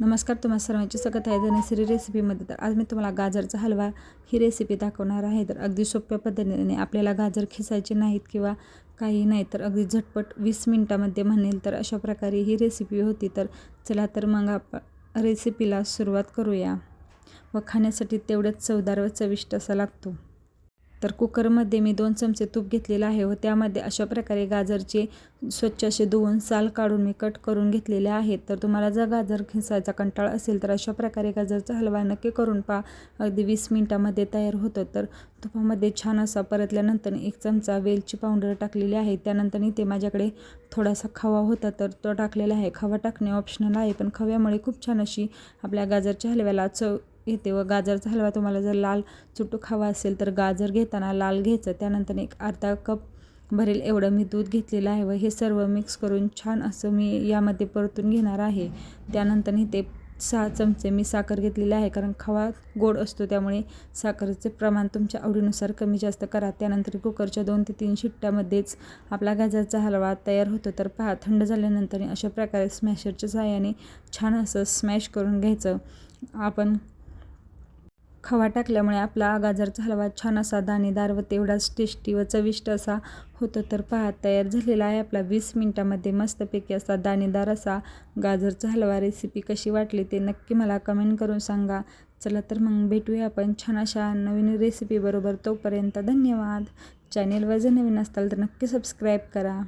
नमस्कार तुम्हा सर्वांचे स्वागत आहे. धनश्री रेसिपीमध्ये. तर आज मी तुम्हाला गाजरचा हलवा ही रेसिपी दाखवणार आहे. तर अगदी सोप्या पद्धतीने आपल्याला गाजर खिसायचे नाहीत किंवा काही नाही तर अगदी झटपट वीस मिनटामध्ये म्हणेल तर अशा प्रकारे ही रेसिपी होती. तर चला तर मग आप रेसिपीला सुरुवात करूया. व खाण्यासाठी तेवढंच चवदार व चविष्ट असा लागतो. तर कुकरमध्ये मी दोन चमचे तूप घेतलेलं आहे व त्यामध्ये अशा प्रकारे गाजरचे स्वच्छ असे धुवून साल काढून मी कट करून घेतलेले आहेत तर तुम्हाला जर गाजर खिसायचा कंटाळ असेल तर अशा प्रकारे गाजरचा हलवा नक्की करून पहा. अगदी वीस मिनटामध्ये तयार होतं. तर तुपामध्ये छान असा परतल्यानंतर एक चमचा वेलची पावडर टाकलेली आहे. त्यानंतर इथे माझ्याकडे थोडासा खवा होता तर तो टाकलेला आहे. खवा टाकणे ऑप्शनल आहे पण खव्यामुळे खूप छान अशी आपल्या गाजरच्या हलव्याला चव घेते व गाजरचा हलवा तुम्हाला जर लाल चुटूक हवा असेल तर गाजर घेताना लाल घ्यायचं. त्यानंतर एक अर्धा कप भरेल एवढं मी दूध घेतलेलं आहे व हे सर्व मिक्स करून छान असं मी यामध्ये परतून घेणार आहे. त्यानंतर इथे सहा चमचे मी साखर घेतलेली आहे कारण खवा गोड असतो त्यामुळे साखरेचे प्रमाण तुमच्या आवडीनुसार कमी जास्त करा. त्यानंतर कुकरच्या दोन ते तीन शिट्ट्यामध्येच आपला गाजरचा हलवा तयार होतो. तर पहा थंड झाल्यानंतर अशा प्रकारे स्मॅशरच्या सहाय्याने छान असं स्मॅश करून घ्यायचं. आपण खवा टाकल्यामुळे आपला गाजरचा हलवा छान असा दाणेदार व तेवढाच टेस्टी व चविष्ट असा होतो. तर पहा तयार झालेला आहे आपला वीस मिनटामध्ये मस्तपैकी असा दाणेदार असा गाजरचा हलवा रेसिपी कशी वाटली ते नक्की मला कमेंट करून सांगा. चला तर मग भेटूया आपण छान अशा नवीन रेसिपीबरोबर तोपर्यंत धन्यवाद. चॅनेलवर जर नवीन असताल तर नक्की सबस्क्राईब करा.